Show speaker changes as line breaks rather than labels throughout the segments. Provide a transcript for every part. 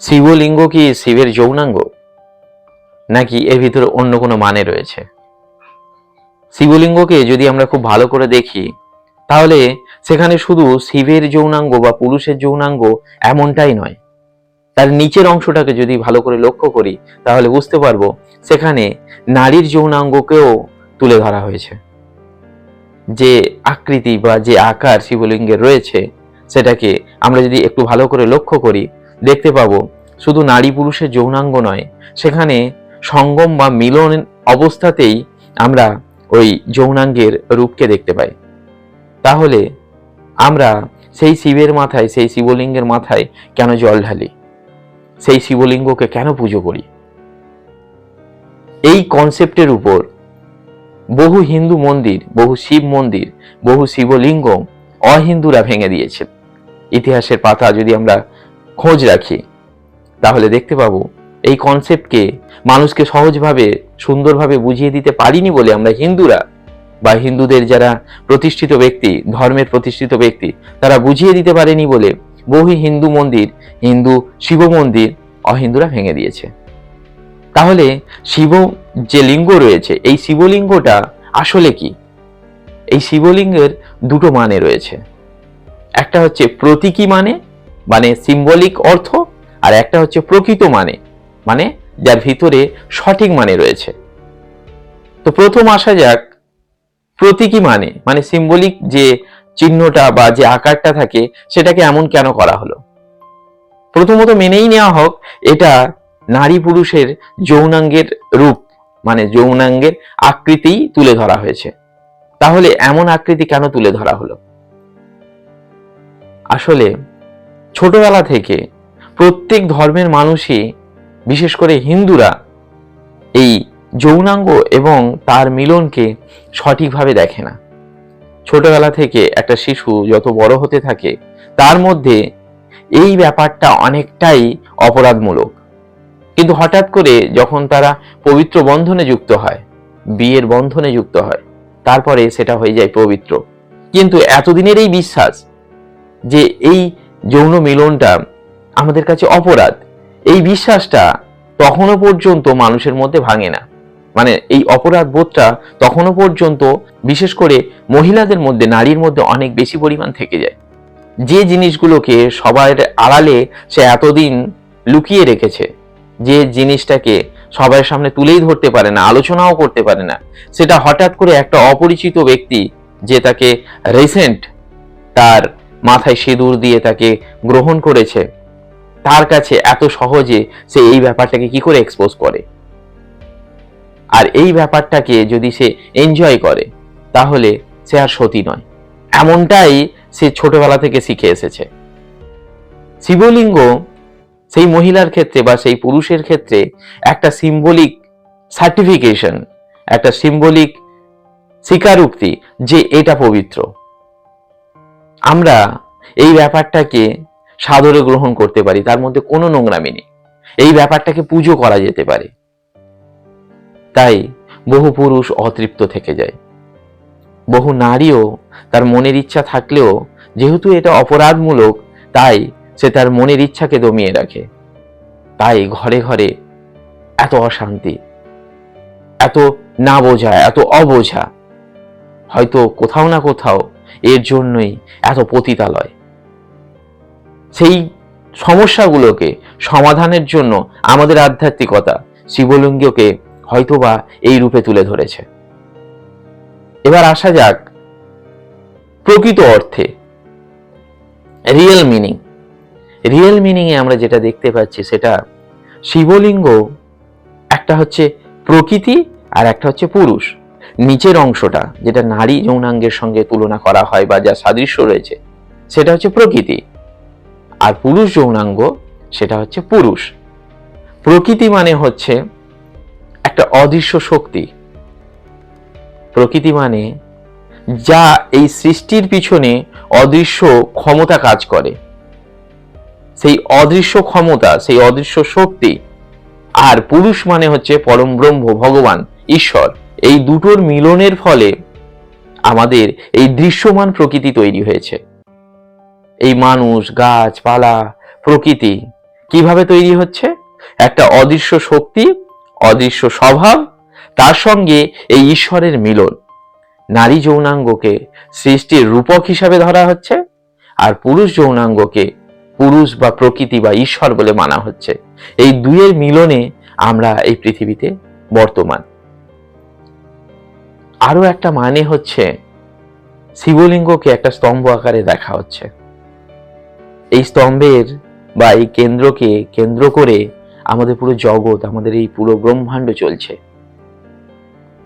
শিবলিঙ্গ কি শিবের যৌনাঙ্গ? নাকি এর ভিতরে অন্য কোনো মানে রয়েছে? শিবলিঙ্গকে যদি আমরা খুব ভালো করে দেখি, তাহলে সেখানে শুধু শিবের যৌনাঙ্গ বা পুরুষের যৌনাঙ্গ এমনটাই নয়। তার নিচের অংশটাকে যদি ভালো করে লক্ষ্য করি, তাহলে বুঝতে পারব সেখানে নারীর যৌনাঙ্গকেও তুলে ধরা হয়েছে। যে আকৃতি বা যে আকার শিবলিঙ্গের রয়েছে, সেটাকে আমরা যদি একটু ভালো করে লক্ষ্য করি দেখতে পাব। শুধু নারী পুরুষের যৌনাঙ্গ নয়, সেখানে সঙ্গম বা মিলন অবস্থাতেই আমরা ওই যৌনাঙ্গের রূপকে দেখতে পাই। তাহলে আমরা সেই শিবের মাথায়, সেই শিবলিঙ্গের মাথায় কেন জল ঢালি? সেই শিবলিঙ্গকে কেন পুজো করি? এই কনসেপ্টের উপর বহু হিন্দু মন্দির, বহু শিব মন্দির, বহু শিবলিঙ্গ অহিন্দুরা ভেঙে দিয়েছে। ইতিহাসের পাতা যদি আমরা খোঁজ রাখি। তাহলে দেখতে পাবো, এই কনসেপ্টকে মানুষকে সহজভাবে, সুন্দরভাবে বুঝিয়ে দিতে পারিনি বলে আমরা হিন্দুরা বা হিন্দুদের যারা প্রতিষ্ঠিত ব্যক্তি, ধর্মের প্রতিষ্ঠিত ব্যক্তি, তারা বুঝিয়ে দিতে পারেনি বলে বহু হিন্দু মন্দির, হিন্দু শিব মন্দির অহিন্দুরা ভেঙে দিয়েছে। তাহলে শিব যে লিঙ্গ রয়েছে, এই শিবলিঙ্গটা আসলে কি? এই শিবলিঙ্গের দুটো মানে রয়েছে। একটা হচ্ছে প্রতীকী মানে মানে সিম্বলিক অর্থ, আর একটা হচ্ছে প্রকৃত মানে মানে যার ভিতরে সঠিক মানে রয়েছে। তো প্রথম আসা যাক, প্রতীকী মানে মানে সিম্বলিক যে চিহ্নটা বা যে আকারটা থাকে, সেটাকে এমন কেন করা হলো? প্রথমত মেনেই নেওয়া হোক, এটা নারী পুরুষের যৌনাঙ্গের রূপ মানে যৌনাঙ্গের আকৃতি তুলে ধরা হয়েছে। তাহলে এমন আকৃতি কেন তুলে ধরা হলো? আসলে ছোটবেলা থেকে প্রত্যেক ধর্মের মানুষই, বিশেষ করে হিন্দুরা, এই যৌনাঙ্গ এবং তার মিলনকে সঠিকভাবে দেখে না। ছোটবেলা থেকে একটা শিশু যত বড় হতে থাকে, তার মধ্যে এই ব্যাপারটা অনেকটাই অপরাধমূলক। কিন্তু হঠাৎ করে যখন তারা পবিত্র বন্ধনে যুক্ত হয়, বিয়ের বন্ধনে যুক্ত হয়, তারপরে সেটা হয়ে যায় পবিত্র। কিন্তু এতদিনের এই বিশ্বাস যে এই যৌন মিলনটা আমাদের কাছে অপরাধ। এই বিশ্বাসটা তখনও পর্যন্ত মানুষের মধ্যে ভাঙে না। মানে এই অপরাধ বোধটা তখনও পর্যন্ত বিশেষ করে মহিলাদের মধ্যে, নারীর মধ্যে অনেক বেশি পরিমাণ থেকে যায়। যে জিনিসগুলোকে সবার আড়ালে সে এতদিন লুকিয়ে রেখেছে, যে জিনিসটাকে সবার সামনে তুলেই ধরতে পারে না, আলোচনাও করতে পারে না, সেটা হঠাৎ করে একটা অপরিচিত ব্যক্তি যে তাকে রিসেন্ট তার মাথায় সিঁদুর দিয়ে তাকে গ্রহণ করেছে। তার কাছে এত সহজে সে এই ব্যাপারটাকে কি করে এক্সপোজ করে? আর এই ব্যাপারটাকে যদি সে এনজয় করে, তাহলে সে আর সতী নয়। এমনটাই সে ছোটবেলা থেকে শিখে এসেছে। শিবলিঙ্গ সেই মহিলার ক্ষেত্রে বা সেই পুরুষের ক্ষেত্রে একটা সিম্বলিক সার্টিফিকেশন একটা সিম্বলিক স্বীকারোক্তি যে এটা পবিত্র। আমরা এই ব্যাপারটাকে সাদরে গ্রহণ করতে পারি, তার মধ্যে কোনো নোংরামি নেই। এই ব্যাপারটাকে পুজো করা যেতে পারে। তাই বহু পুরুষ অতৃপ্ত থেকে যায়। বহু নারীও তার মনের ইচ্ছা থাকলেও, যেহেতু এটা অপরাধমূলক, তাই সে তার মনের ইচ্ছাকে দমিয়ে রাখে। তাই ঘরে ঘরে এত অশান্তি, এত না বোঝা এত অবোঝা, হয়তো কোথাও না কোথাও এর জন্যই এত পতিতালয়। সেই সমস্যাগুলোকে সমাধানের জন্য আমাদের আধ্যাত্মিকতা শিবলিঙ্গকে হয়তোবা এই রূপে তুলে ধরেছে। এবার আসা যাক প্রকৃত অর্থে রিয়েল মিনিং। রিয়েল মিনিংয়ে আমরা যেটা দেখতে পাচ্ছি সেটা শিবলিঙ্গ একটা হচ্ছে প্রকৃতি আর একটা হচ্ছে পুরুষ। নিচের অংশটা, যেটা নারী যৌনাঙ্গের সঙ্গে তুলনা করা হয় বা যা সাদৃশ্য রয়েছে, সেটা হচ্ছে প্রকৃতি। আর পুরুষ যৌনাঙ্গ, সেটা হচ্ছে পুরুষ। প্রকৃতি মানে হচ্ছে একটা অদৃশ্য শক্তি। প্রকৃতি মানে যা এই সৃষ্টির পিছনে অদৃশ্য ক্ষমতা কাজ করে। সেই অদৃশ্য ক্ষমতা, সেই অদৃশ্য শক্তি। আর পুরুষ মানে হচ্ছে পরম ব্রহ্ম, ভগবান, ঈশ্বর। এই দুটোর মিলনের ফলে আমাদের এই দৃশ্যমান প্রকৃতি তৈরি হয়েছে। এই মানুষ, গাছপালা, প্রকৃতি কীভাবে তৈরি হচ্ছে? একটা অদৃশ্য শক্তি, অদৃশ্য স্বভাব, তার সঙ্গে এই ঈশ্বরের মিলন। নারী যৌনাঙ্গকে সৃষ্টির রূপক হিসাবে ধরা হচ্ছে আর পুরুষ যৌনাঙ্গকে পুরুষ বা প্রকৃতি বা ঈশ্বর বলে মানা হচ্ছে। এই দুইয়ের মিলনে আমরা এই পৃথিবীতে বর্তমান। আরও একটা মানে হচ্ছে শিবলিঙ্গকে একটা স্তম্ভ আকারে দেখা হচ্ছে। এই স্তম্ভের বা এই কেন্দ্রকে কেন্দ্র করে আমাদের পুরো জগৎ, আমাদের এই পুরো ব্রহ্মাণ্ড চলছে।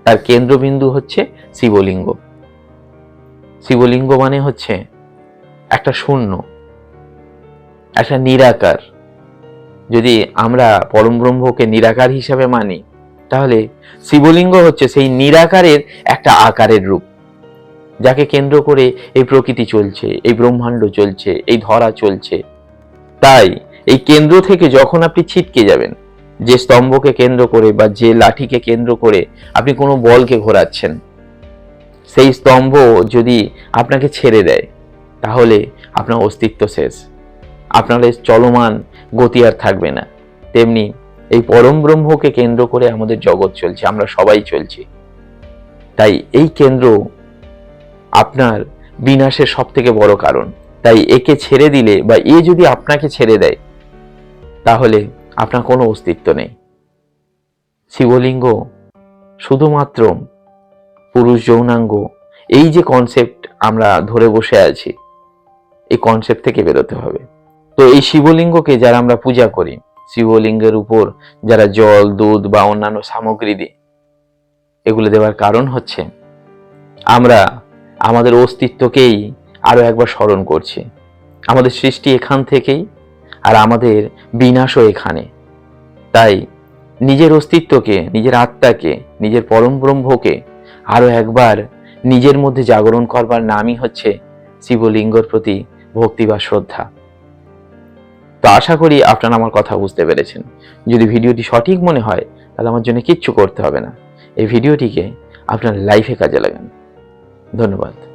তার কেন্দ্রবিন্দু হচ্ছে শিবলিঙ্গ। শিবলিঙ্গ মানে হচ্ছে একটা শূন্য, একটা নিরাকার। যদি আমরা পরম ব্রহ্মকে নিরাকার হিসাবে মানি তাহলে শিবলিঙ্গ হচ্ছে সেই নিরাকারের একটা আকারের রূপ, যাকে কেন্দ্র করে এই প্রকৃতি চলছে, এই ব্রহ্মাণ্ড চলছে, এই ধরা চলছে। তাই এই কেন্দ্র থেকে যখন আপনি ছিটকে যাবেন, যে স্তম্ভকে কেন্দ্র করে বা যে লাঠিকে কেন্দ্র করে আপনি কোনো বলকে ঘোরাচ্ছেন, সেই স্তম্ভ যদি আপনাকে ছেড়ে দেয়, তাহলে আপনার অস্তিত্ব শেষ। আপনার চলমান গতি আর থাকবে না। তেমনি এই পরম ব্রহ্মকে কেন্দ্র করে আমাদের জগৎ চলছে, আমরা সবাই চলছি। তাই এই কেন্দ্র আপনার বিনাশের সব থেকে বড় কারণ। তাই একে ছেড়ে দিলে বা এ যদি আপনাকে ছেড়ে দেয়, তাহলে আপনার কোনো অস্তিত্ব নেই। শিবলিঙ্গ শুধুমাত্র পুরুষ যৌনাঙ্গ, এই যে কনসেপ্ট আমরা ধরে বসে আছি, এই কনসেপ্ট থেকে বেরোতে হবে। তো এই শিবলিঙ্গকে যারা আমরা পূজা করি শিবলিঙ্গের উপর যারা জল, দুধ বা অন্যান্য সামগ্রী দিই এগুলো দেওয়ার কারণ হচ্ছে আমরা আমাদের অস্তিত্বকেই আরও একবার স্মরণ করছি। আমাদের সৃষ্টি এখান থেকেই আর আমাদের বিনাশও এখানে। তাই নিজের অস্তিত্বকে, নিজের আত্মাকে, নিজের পরম ব্রহ্মকে আরও একবার নিজের মধ্যে জাগরণ করবার নামই হচ্ছে শিবলিঙ্গর প্রতি ভক্তি বা শ্রদ্ধা। তো আশা করি আপনারা আমার কথা বুঝতে পেরেছেন। যদি ভিডিওটি সঠিক মনে হয়, তাহলে আমার জন্য কিচ্ছু করতে হবে না। এই ভিডিওটিকে আপনার লাইফে কাজে লাগান। ধন্যবাদ।